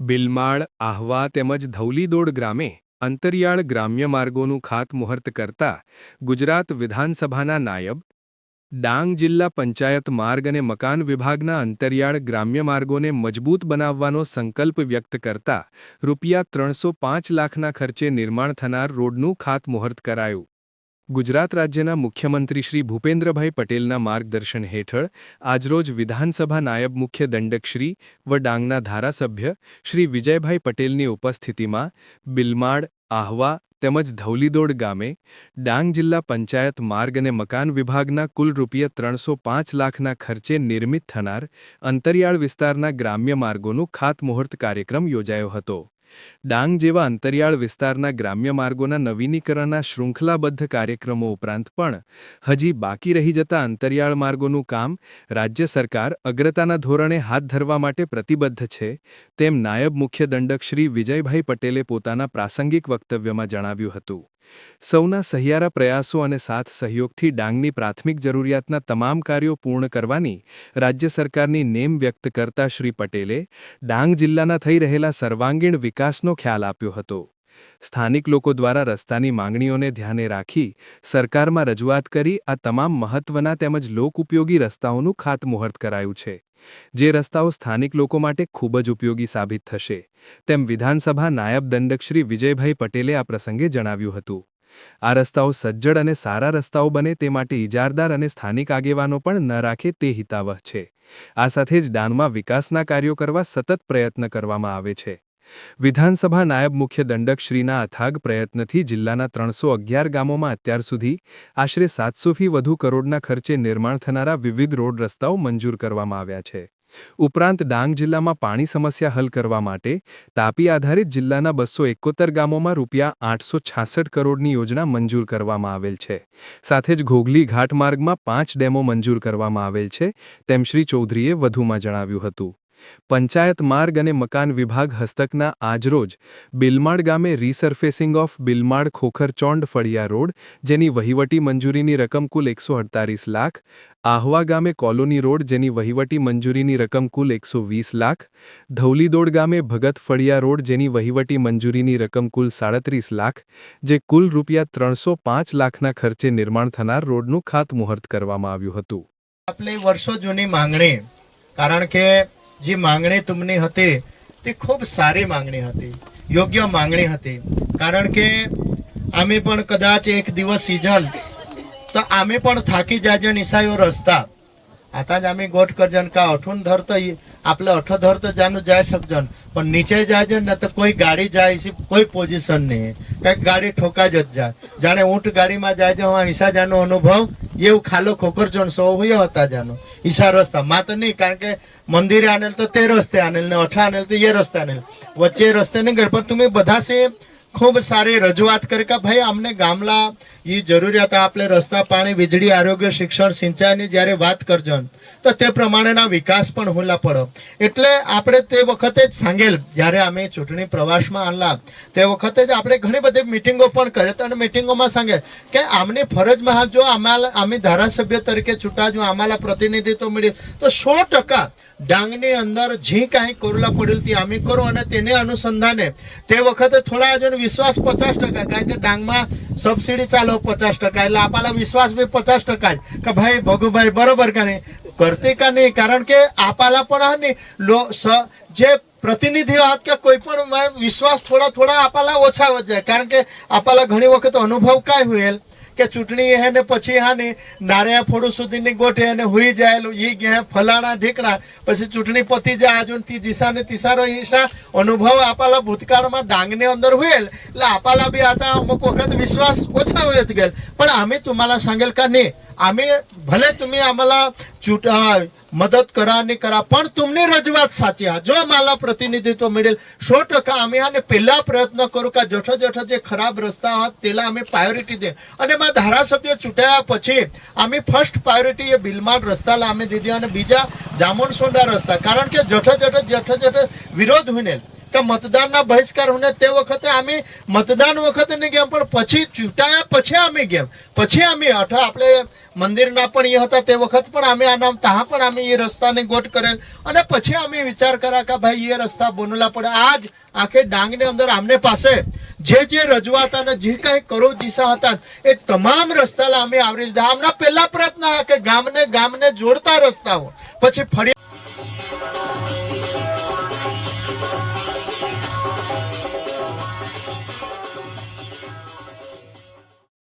બિલમાળ, આહવા તેમજ ધૌલીદોડ ગ્રામે અંતરિયાળ ગ્રામ્ય માર્ગોનું ખાતમુહૂર્ત કરતા ગુજરાત વિધાનસભાના નાયબ, ડાંગ જિલ્લા પંચાયત માર્ગ અને મકાન વિભાગના અંતરિયાળ ગ્રામ્ય માર્ગોને મજબૂત બનાવવાનો સંકલ્પ વ્યક્ત કરતા રૂપિયા ત્રણસો પાંચ લાખના ખર્ચે નિર્માણ થનાર રોડનું ખાતમુહૂર્ત કરાયું. ગુજરાત રાજ્યના મુખ્યમંત્રી શ્રી ભૂપેન્દ્રભાઈ પટેલના માર્ગદર્શન હેઠળ આજરોજ વિધાનસભા નાયબ મુખ્ય દંડકશ્રી વ ડાંગના ધારાસભ્ય શ્રી વિજયભાઈ પટેલની ઉપસ્થિતિમાં બિલમાડ, આહવા તેમજ ધૌલીદોડ ગામે ડાંગ જિલ્લા પંચાયત માર્ગ અને મકાન વિભાગના કુલ રૂપિયા ત્રણસો પાંચ લાખના ખર્ચે નિર્મિત થનાર અંતરિયાળ વિસ્તારના ગ્રામ્ય માર્ગોનું ખાતમુહૂર્ત કાર્યક્રમ યોજાયો હતો. ડાંગ જેવા અંતરિયાળ વિસ્તારના ગ્રામ્ય માર્ગોના નવીનીકરણના શૃંખલાબદ્ધ કાર્યક્રમો ઉપરાંત પણ હજી બાકી રહી જતા અંતરિયાળ માર્ગોનું કામ રાજ્ય સરકાર અગ્રતાના ધોરણે હાથ ધરવા માટે પ્રતિબદ્ધ છે, તેમ નાયબ મુખ્ય દંડક શ્રી વિજયભાઈ પટેલે પોતાના પ્રાસંગિક વક્તવ્યમાં જણાવ્યું હતું. સૌના સહિયારા પ્રયાસો અને સાથ સહયોગથી ડાંગની પ્રાથમિક જરૂરિયાતના તમામ કાર્યો પૂર્ણ કરવાની રાજ્ય સરકારની નેમ વ્યક્ત કરતા શ્રી પટેલે ડાંગ જિલ્લાના થઈ રહેલા સર્વાંગીણ વિકાસનો ખ્યાલ આપ્યો હતો. સ્થાનિક લોકો દ્વારા રસ્તાની માંગણીઓને ધ્યાને રાખી સરકારમાં રજૂઆત કરી આ તમામ મહત્વના તેમજ લોકઉપયોગી રસ્તાઓનું ખાતમુહૂર્ત કરાયું છે. જે રસ્તાઓ સ્થાનિક લોકો માટે ખૂબ જ ઉપયોગી સાબિત થશે, તેમ વિધાનસભા નાયબ દંડકશ્રી વિજયભાઈ પટેલે આ પ્રસંગે જણાવ્યું હતું. આ રસ્તાઓ સજ્જડ અને સારા રસ્તાઓ બને તે માટે ઇજારદાર અને સ્થાનિક આગેવાનો પણ ન રાખે તે હિતાવહ છે. આ સાથે જ ડાનમાં વિકાસના કાર્યો કરવા સતત પ્રયત્ન કરવામાં આવે છે. વિધાનસભા નાયબ મુખ્ય દંડક શ્રીના અથાગ પ્રયત્નથી જિલ્લાના ત્રણસો અગિયાર ગામોમાં અત્યાર સુધી આશરે સાતસોથી વધુ કરોડના ખર્ચે નિર્માણ થનારા વિવિધ રોડ રસ્તાઓ મંજૂર કરવામાં આવ્યા છે. ઉપરાંત ડાંગ જિલ્લામાં પાણી સમસ્યા હલ કરવા માટે તાપી આધારિત જિલ્લાના બસો એકોતેર ગામોમાં રૂપિયા આઠસો છાસઠ કરોડની યોજના મંજૂર કરવામાં આવેલ છે. સાથે જ ઘોઘલી ઘાટ માર્ગમાં પાંચ ડેમો મંજૂર કરવામાં આવેલ છે, તેમ શ્રી ચૌધરીએ વધુમાં જણાવ્યું હતું. પંચાયત માર્ગ અને મકાન વિભાગ હસ્તકના આજરોજ બિલમાડ ગામે રીસર્ફેસિંગ ઓફ બિલમાડ ખોખરચોંડ ફળિયા રોડ, જેની વહીવટી મંજૂરીની રકમ કુલ એકસો લાખ, આહવા ગામે કોલોની રોડ, જેની વહીવટી મંજૂરીની રકમ કુલ એકસો લાખ, ધૌલીદોડ ગામે ભગત ફળિયા રોડ, જેની વહીવટી મંજૂરીની રકમ કુલ સાડત્રીસ લાખ, જે કુલ રૂપિયા ત્રણસો લાખના ખર્ચે નિર્માણ થનાર રોડનું ખાતમુહૂર્ત કરવામાં આવ્યું હતું. આપણે વર્ષો જૂની માંગણી, કારણ કે જે માંગણી તુમની હતી તે ખૂબ સારી માંગણી હતી યોગ્ય માંગણી હતી કારણ કે અમે પણ કદાચ એક દિવસ સિઝન તો અમે પણ થાકી જાજો નિસાયો રસ્તા आता જ आम्ही गोट करजन का अठून धरतो आपलं अठ धरतो जाणू जाय सकजन पण નીચે જાય છે ને તો કોઈ ગાડી જાય છે, કોઈ પોઝિશન નહીં. કંઈક ગાડી ઠોકા જ જાય. જાણે ઊંટ ગાડીમાં જાય છે હું ઈશા જાનો અનુભવ, એવું ખાલો ખોખરચોણ સો હોય હતા જાનો ઈશા રસ્તા. માં તો નહીં, કારણ કે મંદિરે આનેલ તો તે રસ્તે આનેલ ને અઠા આનેલ તો એ રસ્તે આનેલ. વચ્ચે રસ્તે નહીં ગયો પણ તમે બધા છે ખૂબ સારી રજૂઆત કરી કે ભાઈ, અમને ગામલા એ જરૂરિયાત આપણે રસ્તા, પાણી, વીજળી, આરોગ્ય, શિક્ષણ, સિંચાઈની જ્યારે વાત કરજો તો તે પ્રમાણેના વિકાસ પણ હુલા પડો એટલે આપણે તે વખતે જ સાંગેલ, જ્યારે અમે ચૂંટણી પ્રવાસમાં આણલા તે વખતે જ આપણે ઘણી બધી મિટિંગો પણ કરી અને મિટિંગોમાં સાંગે કે આમની ફરજમાં જો અમારા અમે ધારાસભ્ય તરીકે ચૂંટા જો અમારા પ્રતિનિધિત્વ મળ્યું તો સો ટકા ડાંગની અંદર જે કાંઈ કોરલા પડેલ તે અમે કરો અને તેને અનુસંધાને. તે વખતે થોડા હજુ વિશ્વાસ પચાસ ટકા કારણ કે ડાંગમાં સબસિડી ચાલો પચાસ ટકા. એટલે આપણા વિશ્વાસ ભાઈ પચાસ ટકા જ. કે ભાઈ, ભગુભાઈ, બરોબર નહીં? કરતી કા નહીં? કારણ કે આપાલા પણ હા જે પ્રતિનિધિઓ હાથ કે કોઈ પણ વિશ્વાસ થોડા થોડા આપાલા ઓછા જાય. કારણ કે આપાલા ઘણી વખત અનુભવ કાંઈ હોય કે ચૂંટણી હે ને પછી હા ને નારિયા ફોડું સુધીની ગોઠે અને હુઈ જાયેલું ઈ ગયા ફલાણા ઢીકણા પછી ચૂંટણી પતી જાય આજુ તી જીસા ને તિસારો ઈશા અનુભવ આપાલા ભૂતકાળમાં ડાંગની અંદર હુયેલ એટલે આપાલા બી आता અમુક વખત विश्वास ओछा होत गेल पण आम्ही तुम्हाला सांगेल का नाही आम्ही भले तुम्ही आम्हाला चूट अं, मदत करा आणि करा पण तुमनी रजवात साची हा जो मला प्रतिनिधित्व मिळेल सो टक्का आम्ही आने પહેલા પ્રયત્ન કરું કે જઠો જઠો જે ખરાબ રસ્તા હોત તેલા અમે પ્રાયોરિટી દે અને માં ધારાસભ્ય ચૂંટાયા પછી અમે ફર્સ્ટ પ્રાયોરિટી એ બિલમાડ રસ્તાલા અમે દીધી અને બીજા જામણસોંડા રસ્તા કારણ કે જઠો જઠો જઠો જઠો વિરોધ હોઈને કે મતદાનના બહિષ્કાર હોને તે વખતે અમે મતદાન વખતે નહીં ગયા પણ પછી ચૂંટાયા પછી અમે ગયા પછી અમે અઠા આપણે મંદિરના પણ એ હતા તે વખત પણ અમે આના ત્યાં પણ અમે એ રસ્તાને ગોટ કરેલ. અને પછી અમે વિચાર કર્યા કે ભાઈ એ રસ્તા બોનલા પડે. આજ આખે ડાંગની અંદર આમને પાસે જે જે રજૂઆત અને જે કાંઈ કરો દિશા હતા, એ તમામ રસ્તા અમે આવરી લીધા. આમના પહેલા પ્રયત્ન આ કે ગામને ગામને જોડતા રસ્તાઓ. પછી ફરી